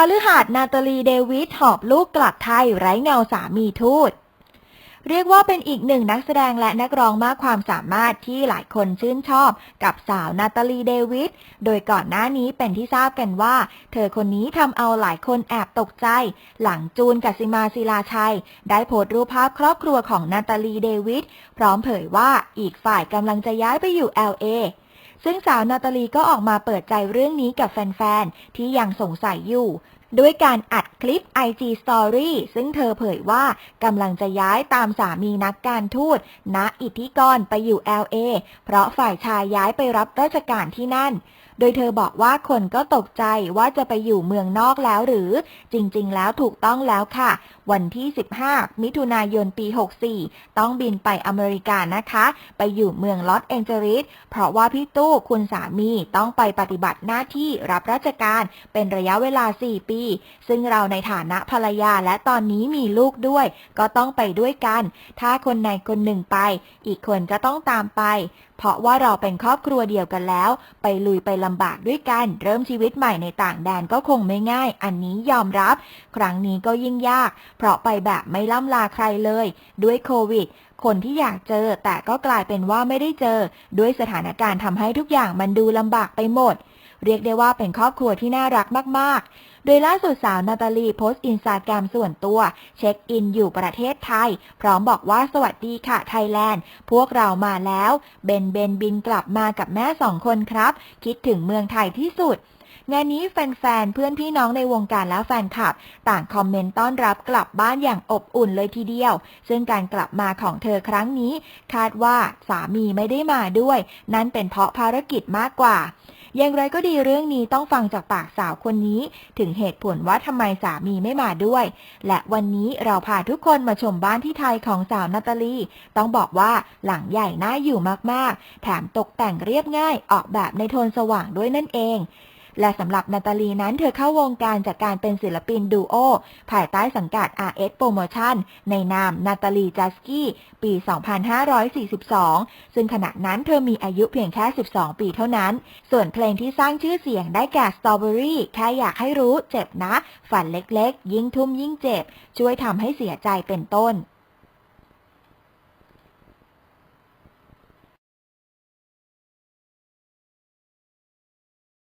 าลือหาดนาตาลีเดวิดหอบลูกกลับไทยไร้เงาสามีทูต เรียกว่าเป็นอีกหนึ่งนักแสดงและนักร้องมากความสามารถที่หลายคนชื่นชอบกับสาวนาตาลีเดวิดโดยก่อนหน้านี้เป็นที่ทราบกันว่า เธอคนนี้ทำเอาหลายคนแอบตกใจ หลังจูนกัสซิมาศิลาชัย ได้โพสต์รูปภาพครอบครัวของนาตาลีเดวิดพร้อมเผยว่าอีกฝ่ายกำลังจะย้ายไปอยู่ LA ซึ่งสาวนาตาลีก็ออกมาเปิดใจเรื่องนี้กับแฟนๆ ที่ยังสงสัยอยู่ ด้วยการอัดคลิป IG Story ซึ่งเธอเผยว่ากำลังจะย้ายตามสามีนักการทูตณอิทธิกรไปอยู่ LA เพราะฝ่ายชายย้ายไปรับราชการที่นั่น โดยเธอบอกว่าคนก็ตกใจว่าจะไปอยู่เมืองนอกแล้วหรือ จริง ๆ แล้วถูกต้องแล้วค่ะ วันที่ 15 มิถุนายนปี 64 ต้องบินไปอเมริกานะคะ ไปอยู่เมืองลอสแองเจลิสเพราะว่าพี่ตู้คุณสามีต้องไปปฏิบัติหน้าที่รับราชการเป็นระยะเวลา 4 ปี ซึ่งเราในฐานะภรรยาและตอนนี้มีลูกด้วย ก็ต้องไปด้วยกัน ถ้าคนใดคนหนึ่งไป อีกคนก็ต้องตามไป เพราะว่าเราเป็นครอบครัวเดียวกันแล้ว ไปลุยไปลำบากด้วยกัน เริ่มชีวิตใหม่ในต่างแดนก็คงไม่ง่าย อันนี้ยอมรับ ครั้งนี้ก็ยิ่งยาก เพราะไปแบบไม่ล่ำลาใครเลย ด้วยโควิดคนที่อยากเจอแต่ก็กลายเป็นว่าไม่ได้เจอ ด้วยสถานการณ์ทำให้ทุกอย่างมันดูลำบากไปหมด เรียกได้ว่าเป็นครอบครัวที่น่ารักมาก ๆ โดยล่าสุดสาวนาตาลีโพสต์อินสตาแกรมส่วนตัว เช็คอินอยู่ประเทศไทย พร้อมบอกว่าสวัสดีค่ะไทยแลนด์ พวกเรามาแล้ว เบนเบนบินกลับมากับแม่สองคนครับ คิดถึงเมืองไทยที่สุดงานนี้แฟนๆ เพื่อนพี่น้องในวงการและแฟนคลับ ต่างคอมเมนต์ต้อนรับกลับบ้านอย่างอบอุ่นเลยทีเดียว ซึ่งการกลับมาของเธอครั้งนี้ คาดว่าสามีไม่ได้มาด้วย นั่นเป็นเพราะภารกิจมากกว่า อย่างไรก็ดีเรื่องนี้ต้องฟังจากปากสาวคนนี้ ถึงเหตุผลว่าทำไมสามีไม่มาด้วย และวันนี้เราพาทุกคนมาชมบ้านที่ไทยของสาวนาตาลี ต้องบอกว่าหลังใหญ่น่าอยู่มากๆ แถมตกแต่งเรียบง่ายออกแบบในโทนสว่างด้วยนั่นเอง และสำหรับนาตาลีนั้นเธอเข้าวงการจากการเป็นศิลปินดูโอภายใต้สังกัด RS Promotion ในนามนาตาลีจัสกี้ปี 2542 ซึ่งขณะนั้นเธอมีอายุเพียงแค่ 12 ปีเท่านั้น ส่วนเพลงที่สร้างชื่อเสียงได้แก่ Strawberry แค่อยากให้รู้เจ็บนะ ฝันเล็กๆ ยิ่งทุ่มยิ่งเจ็บ ช่วยทำให้เสียใจเป็นต้น